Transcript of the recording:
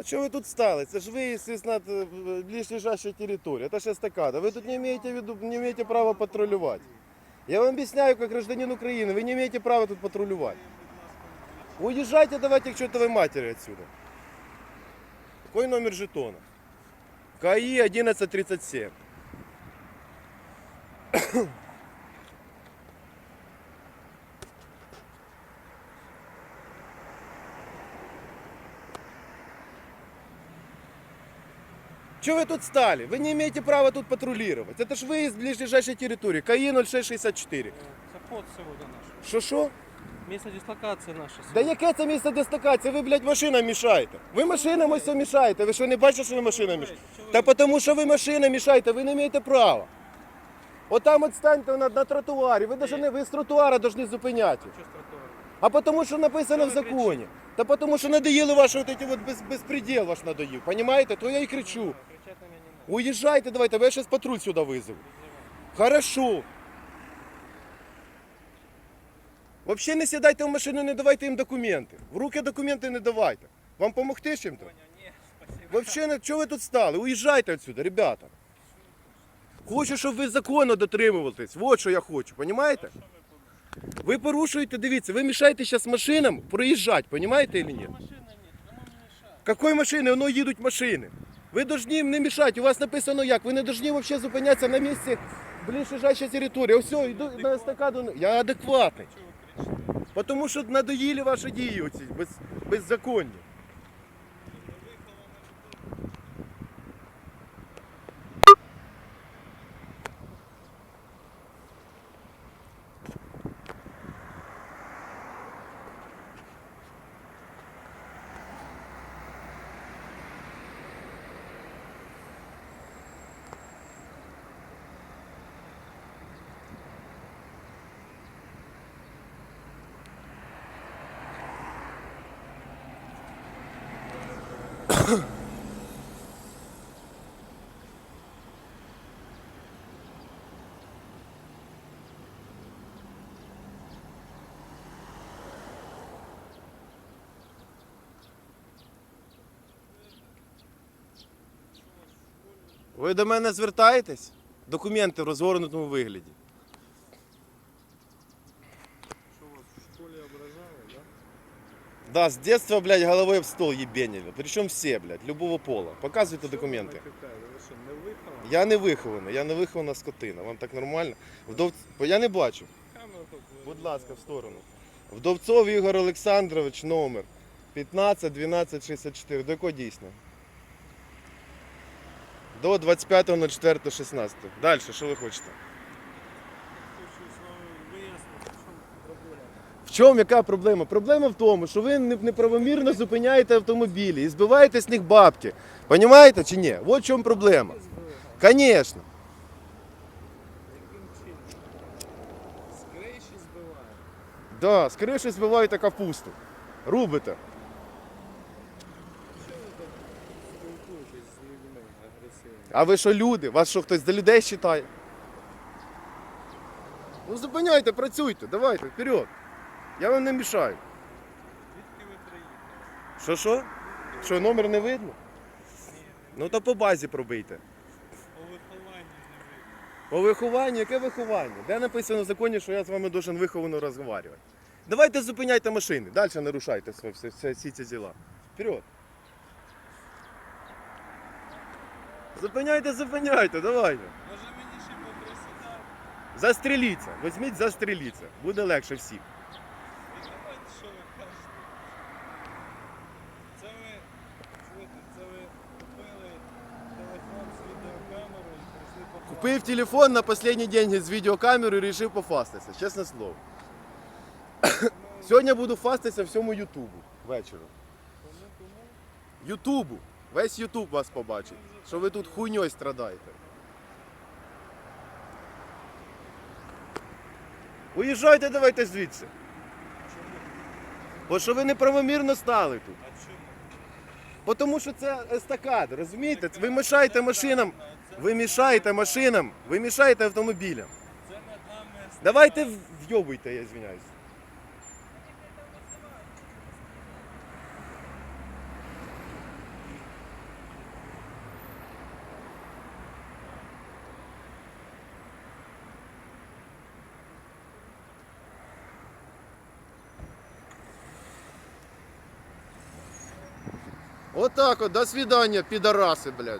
А что вы тут стали? Это же выезд из над э, ближайшей территории. Это же эстакада. Вы тут не имеете, в виду, не имеете права патрулировать. Я вам объясняю, как гражданин Украины, вы не имеете права тут патрулировать. Уезжайте давайте к чертовой матери отсюда. Какой номер жетона? КАИ 1137. Чего вы тут стали? Вы не имеете права тут патрулировать. Это ж выезд в ближайшей территории. КАИ 0664. Це код сьогодні наш. Що що? Місце дислокації наше. Да яке це місце дислокації? Ви, блядь, машинам мішаєте. Ви машинам ось мішаєте. Ви що не бачите, що ви машинам мішаєте? Та тому що ви машинам мішаєте, ви не маєте права. От там от станьте на, на тротуарі. Ви, даже не, ви з тротуара повинні зупиняти. Що з тротуару? А потому що написано в Що ви законі. Та потому що надоїли ваші вот эти вот без, безпреділ ваш надоїв. Понимаете? То я і кричу. Уезжайте давайте, бо я сейчас патруль сюда вызову. Хорошо. Вообще не сідайте в машину, не давайте їм документи. В руки документи не давайте. Вам помогти чим-то? Не- чого ви тут стали? Уїжджайте отсюда, ребята. Хочу, щоб ви закону дотримувались. Вот що я хочу, понимаете? Ви порушуєте, дивіться, ви мішаєте зараз машинам проїжджати, понимаете или ні? Машина ні, кому не мішає? Какой машини? Воно їдуть машини. Ви повинні не мішати. У вас написано як? Ви не повинні взагалі зупинятися на місці ближайшей території. Ось йду на естакаду. Я адекватний. Тому що надоїли ваші дії оці без, беззаконні. Ви до мене звертаєтесь? Документи в розгорнутому вигляді. Что вас в школе ображало, да? Да, с детства, блядь, головой об стол ебенили. Причем все, блядь, любого пола. Показуйте Что документи. вы натыкали? Вы что, не выхованы? Я не вихований, я не вихована скотина. Вам так нормально? Вдов... Я не бачу. Камеру тут Будь ласка, в сторону. Вдовцов Ігор Олександрович, номер 15 12 64. До якого дійсно? До 25.04.16. Далі, що ви хочете? В чому яка проблема? Проблема в тому, що ви неправомірно зупиняєте автомобілі і збиваєте з них бабки. Понімаєте чи ні? От в чому проблема. Звісно. Да, з криші збиваєте капусту. Рубите. А ви що люди? Вас що хтось за людей вважає? Ну зупиняйте, працюйте, давайте, вперед. Я вам не мішаю. Звідки ви приїхали? Що що? Що, номер не видно? Ну то по базі пробийте. По вихованню не видно. По вихованню, яке виховання? Де написано в законі, що я з вами должен виховано розмовляти? Давайте зупиняйте машини, далі нарушайте свої- всі, всі, всі ці діла. Вперед. Зупиняйте, зупиняйте, давайте. Може мені ще поприсідати? Застріліться. Візьміть, застріліться. Буде легше всім. Ви давайте, що ви кажете? Це ви, чуєте, це ви купили телефон з відеокамерою і прийшли по Купив телефон на останні деньги з відеокамерою і вирішив пофастатися, чесне слово. Сьогодні буду фастатися всьому Ютубу вечором. Ютубу. Весь Ютуб вас побачить, що ви тут хуйньою страдаєте. Уїжджайте давайте звідси. Бо що ви неправомірно стали тут. Бо Тому що це естакада, розумієте? Ви мішаєте машинам, Ви мішаєте машинам, ви мішаєте автомобілям. Це над нами. Давайте вйобуйте, я звиняюсь. Отак от, до свидання, підараси, блядь.